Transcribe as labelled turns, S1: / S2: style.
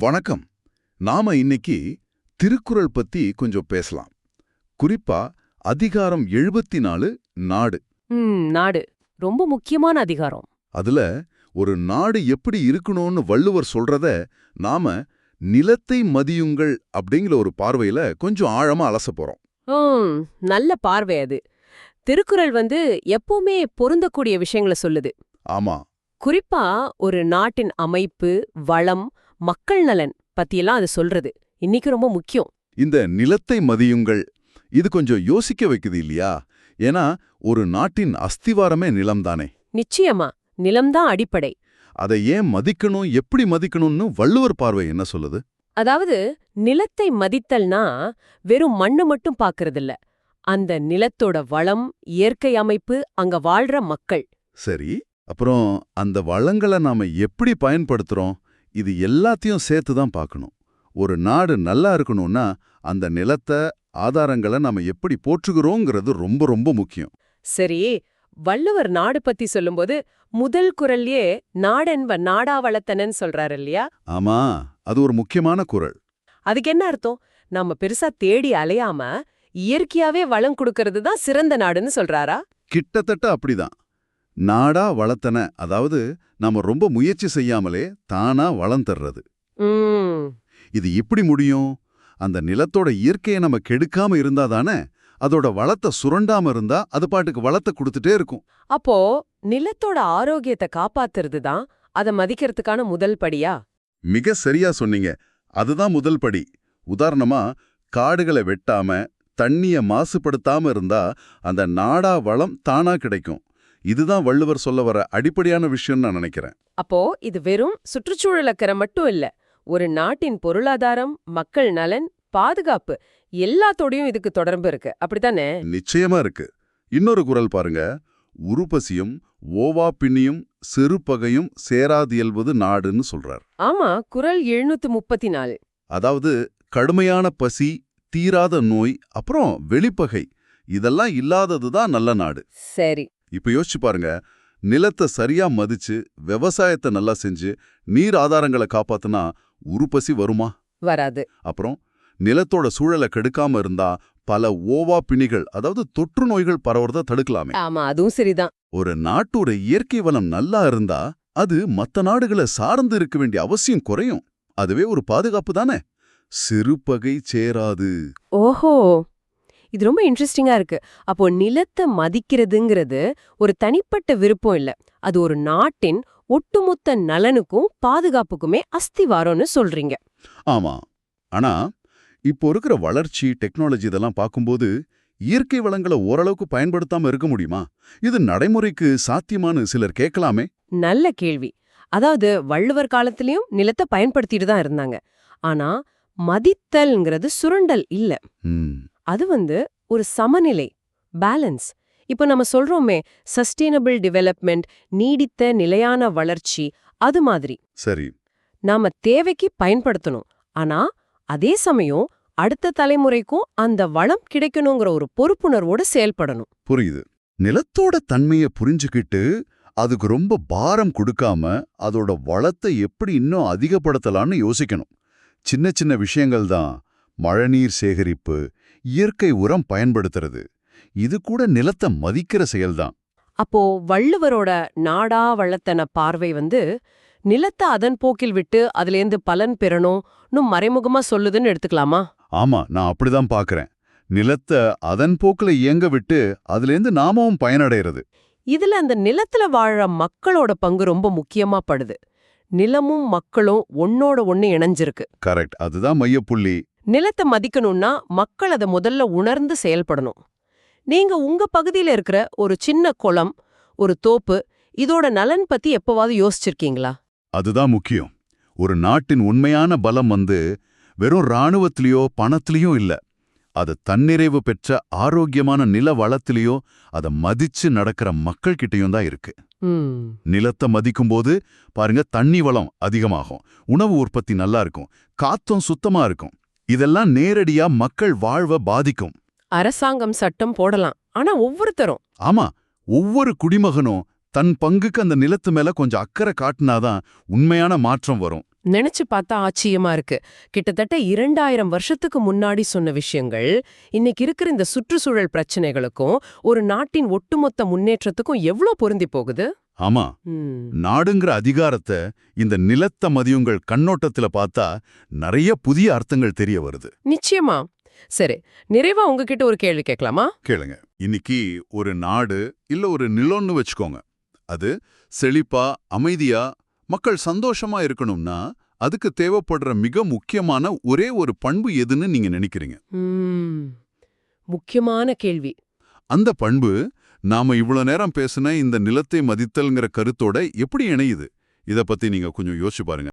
S1: வணக்கம். நாம இன்னைக்கு திருக்குறள் பத்தி கொஞ்சம் பேசலாம். குறிப்பா அதிகாரம் எழுபத்தி நாலு நாடு
S2: நாடு. ரொம்ப முக்கியமான அதிகாரம்.
S1: அதுல ஒரு நாடு எப்படி இருக்கணும்னு வள்ளுவர் சொல்றத நாம நிலத்தை மதியுங்கள் அப்படிங்கிற ஒரு பார்வையில கொஞ்சம் ஆழமா அலச போறோம்.
S2: நல்ல பார்வை அது. திருக்குறள் வந்து எப்பவுமே பொருந்தக்கூடிய விஷயங்களை சொல்லுது.
S1: ஆமா.
S2: குறிப்பா ஒரு நாட்டின் அமைப்பு வளம் மக்கள் நலன் பத்தியெல்லாம் அது சொல்றது. இன்னைக்கு ரொம்ப முக்கியம்.
S1: இந்த நிலத்தை மதியுங்கள். இது கொஞ்சம் யோசிக்க வைக்குது இல்லையா? ஏன்னா ஒரு நாட்டின் அஸ்திவாரமே நிலம்தானே.
S2: நிச்சயமா நிலம்தான் அடிப்படை.
S1: அதை ஏன் மதிக்கணும் எப்படி மதிக்கணும்னு வள்ளுவர் பார்வை என்ன சொல்லுது?
S2: அதாவது நிலத்தை மதித்தல்னா வெறும் மண்ணு மட்டும் பாக்குறதில்ல. அந்த நிலத்தோட வளம் இயற்கை அமைப்பு அங்க வாழ்ற மக்கள்.
S1: சரி அப்புறம் அந்த வளங்களை நாம எப்படி பயன்படுத்துறோம்? இது எல்லாத்தையும் சேர்த்து தான் பார்க்கணும். ஒரு நாடு நல்லா இருக்கணும்னா அந்த நிலத்தை ஆதாரங்களை நாம எப்படி போற்றுகிறோங்கிறது ரொம்ப ரொம்ப முக்கியம்.
S2: சரி வள்ளுவர் நாடு பத்தி சொல்லும்போது முதல் குரல்யே நாடென்ப நாடா வளர்த்தனன்னு சொல்றாரு இல்லையா?
S1: ஆமா அது ஒரு முக்கியமான குறள்
S2: அதுக்கு என்ன அர்த்தம்? நம்ம பெருசா தேடி அலையாம இயற்கையாவே வளம் கொடுக்கறது தான் சிறந்த நாடுன்னு சொல்றாரா?
S1: கிட்டத்தட்ட அப்படிதான். நாடா வளர்த்தன அதாவது நாம ரொம்ப முயற்சி செய்யாமலே தானா வளம் தர்றது. இது எப்படி முடியும்? அந்த நிலத்தோட இயற்கையை நம்ம கெடுக்காம இருந்தாதானே அதோட வளத்தை சுரண்டாம இருந்தா அது பாட்டுக்கு வளத்தை கொடுத்துட்டே இருக்கும்.
S2: அப்போ நிலத்தோட ஆரோக்கியத்தை காப்பாத்துறது தான் அதை மதிக்கிறதுக்கான முதல் படியா?
S1: மிக சரியா சொன்னீங்க. அதுதான் முதல் படி. உதாரணமா காடுகளை வெட்டாம தண்ணிய மாசுபடுத்தாம இருந்தா அந்த நாடா வளம் தானா கிடைக்கும். இதுதான் வள்ளுவர் சொல்ல வர அடிப்படையான விஷயம்னு நான் நினைக்கிறேன்.
S2: அப்போ இது வெறும் சுற்றுச்சூழலக்கறை மட்டும் இல்ல ஒரு நாட்டின் பொருளாதாரம் மக்கள் நலன் பாதுகாப்பு எல்லாத்தோடையும் இதுக்கு தொடர்பு இருக்கு. அப்படித்தானே?
S1: நிச்சயமா இருக்கு. இன்னொரு குறள் பாருங்க. உருப்பசியும் ஓவா பிணியும் செருப்பகையும் சேராதியல்வது நாடுன்னு சொல்றார்.
S2: ஆமா குரல் எழுநூத்து முப்பத்தி நாலு
S1: அதாவது கடுமையான பசி தீராத நோய் அப்புறம் வெளிப்பகை இதெல்லாம் இல்லாதது தான் நல்ல நாடு.
S2: சரி.
S1: இப்ப யோசிச்சு பாருங்க நிலத்தை சரியா மதிச்சு விவசாயத்தை நல்லா செஞ்சு நீர் ஆதாரங்களை காப்பாத்துனா உருப்பசி வருமா?
S2: வராது.
S1: அப்புறம் நிலத்தோட சூழலை கெடுக்காம இருந்தா பல ஓவா பிணிகள் அதாவது தொற்று நோய்கள் பரவுறத தடுக்கலாமே.
S2: ஆமா அதுவும் சரிதான்.
S1: ஒரு நாட்டோட இயற்கை வளம் நல்லா இருந்தா அது மத்த நாடுகளை சார்ந்து இருக்க வேண்டிய அவசியம் குறையும். அதுவே ஒரு பாதுகாப்பு தானே? சிறுபகை சேராது.
S2: ஓஹோ! இது ரொம்ப இன்ட்ரெஸ்டிங்கா இருக்கு. அப்போ நிலத்தை மதிக்கிறதுங்கிறது ஒரு தனிப்பட்ட விருப்பம் இல்ல. அது ஒரு நாட்டின் ஒட்டுமொத்த நலனுக்கும் பாதுகாப்புக்குமே அஸ்திவாரம்னு சொல்றீங்க.
S1: ஆமா. ஆனா இப்போ இருக்கிற வளர்ச்சி டெக்னாலஜி இதெல்லாம் பார்க்கும்போது இயற்கை வளங்களை ஓரளவுக்கு பயன்படுத்தாம இருக்க முடியுமா? இது நடைமுறைக்கு சாத்தியமான்னு சிலர் கேட்கலாமே.
S2: நல்ல கேள்வி. அதாவது வள்ளுவர் காலத்திலயும் நிலத்தை பயன்படுத்திட்டு தான் இருந்தாங்க. ஆனா மதித்தல்ங்கிறது சுரண்டல் இல்ல. அது வந்து ஒரு சமநிலை பேலன்ஸ் இப்போ நம்ம சொல்றோமே சஸ்டெயினபிள் டெவலப்மெண்ட் நீடித்த நிலையான வளர்ச்சி அது மாதிரி.
S1: சரி.
S2: நாம தேவைக்கு பயன்படுத்தணும். ஆனா அதே சமயம் அடுத்த தலைமுறைக்கும் அந்த வளம் கிடைக்கணுங்கிற ஒரு பொறுப்புணர்வோட செயல்படணும்.
S1: புரியுது. நிலத்தோட தன்மையை புரிஞ்சுக்கிட்டு அதுக்கு ரொம்ப பாரம் கொடுக்காம அதோட வளத்தை எப்படி இன்னும் அதிகப்படுத்தலாம்னு யோசிக்கணும். சின்ன சின்ன விஷயங்கள் தான் மழைநீர் சேகரிப்பு இயற்கை உரம் பயன்படுத்துறது. இது கூட நிலத்தை மதிக்கிற செயல்தான்.
S2: அப்போ வள்ளுவரோட நாடா வளத்தன பார்வை வந்து நிலத்தை அதன் போக்கில் விட்டு அதுலேருந்து பலன் பெறணும்னு மறைமுகமா சொல்லுதுன்னு எடுத்துக்கலாமா?
S1: ஆமா நான் அப்படிதான் பார்க்கறேன் நிலத்தை அதன் போக்குல இயங்க விட்டு அதுலேருந்து நாமவும் பயனடைறது.
S2: இதுல அந்த நிலத்துல வாழற மக்களோட பங்கு ரொம்ப முக்கியமா படுது. நிலமும் மக்களும் ஒன்னோட ஒண்ணு இணைஞ்சிருக்கு.
S1: கரெக்ட். அதுதான் மையப்புள்ளி.
S2: நிலத்தை மதிக்கணும்னா மக்கள் அதை முதல்ல உணர்ந்து செயல்படணும். நீங்க உங்க பகுதியில இருக்கிற ஒரு சின்ன குளம் ஒரு தோப்பு இதோட நலன் பத்தி எப்பவாவது யோசிச்சிருக்கீங்களா?
S1: அதுதான் முக்கியம். ஒரு நாட்டின் உண்மையான பலம் வந்து வெறும் இராணுவத்திலேயோ பணத்திலேயோ இல்ல. அது தன்னிறைவு பெற்ற ஆரோக்கியமான நில வளத்திலேயோ அதை மதிச்சு நடக்கிற மக்கள் கிட்டயும் தான் இருக்கு. நிலத்தை மதிக்கும்போது பாருங்க தண்ணி வளம் அதிகமாகும். உணவு உற்பத்தி நல்லா இருக்கும். காத்தும் சுத்தமா இருக்கும். இதெல்லாம் நேரடியா மக்கள் வாழ்வ பாதிக்கும்.
S2: அரசாங்கம் சட்டம் போடலாம். ஆனா ஒவ்வொருத்தரும்.
S1: ஆமா ஒவ்வொரு குடிமகனும் தன் பங்குக்கு அந்த நிலத்து மேல கொஞ்சம் அக்கறை காட்டினாதான் உண்மையான மாற்றம் வரும்.
S2: நினைச்சு பார்த்தா ஆச்சரியமா இருக்கு. கிட்டத்தட்ட இரண்டாயிரம் வருஷத்துக்கு முன்னாடி சொன்ன விஷயங்கள் இன்னைக்கு இருக்கிற இந்த சுற்றுச்சூழல் பிரச்சனைகளுக்கும் ஒரு நாட்டின் ஒட்டுமொத்த முன்னேற்றத்துக்கும் எவ்ளோ பொருந்தி போகுது?
S1: ஆமா. நாடுங்கிற அதிகாரத்தை இந்த நிலத்த மதியுங்கள் கண்ணோட்டத்துல பார்த்தா நிறைய புதிய அர்த்தங்கள் தெரிய வருது.
S2: நிச்சயமா. சரி நிறைவா உங்ககிட்ட ஒரு கேள்வி கேட்கலாமா?
S1: கேளுங்க. இன்னைக்கு ஒரு நாடு இல்ல ஒரு நிலம்னு வச்சுக்கோங்க. அது செழிப்பா அமைதியா மக்கள் சந்தோஷமா இருக்கணும்னா அதுக்கு தேவைப்படுற மிக முக்கியமான ஒரே ஒரு பண்பு எதுன்னு நீங்க நினைக்கிறீங்க?
S2: முக்கியமான கேள்வி.
S1: அந்த பண்பு நாம இவ்வளவு நேரம் பேசுன இந்த நிலத்தை மதித்தல்ங்கிற கருத்தோட எப்படி இணையுது? இத பத்தி நீங்க கொஞ்சம் யோசிச்சு பாருங்க.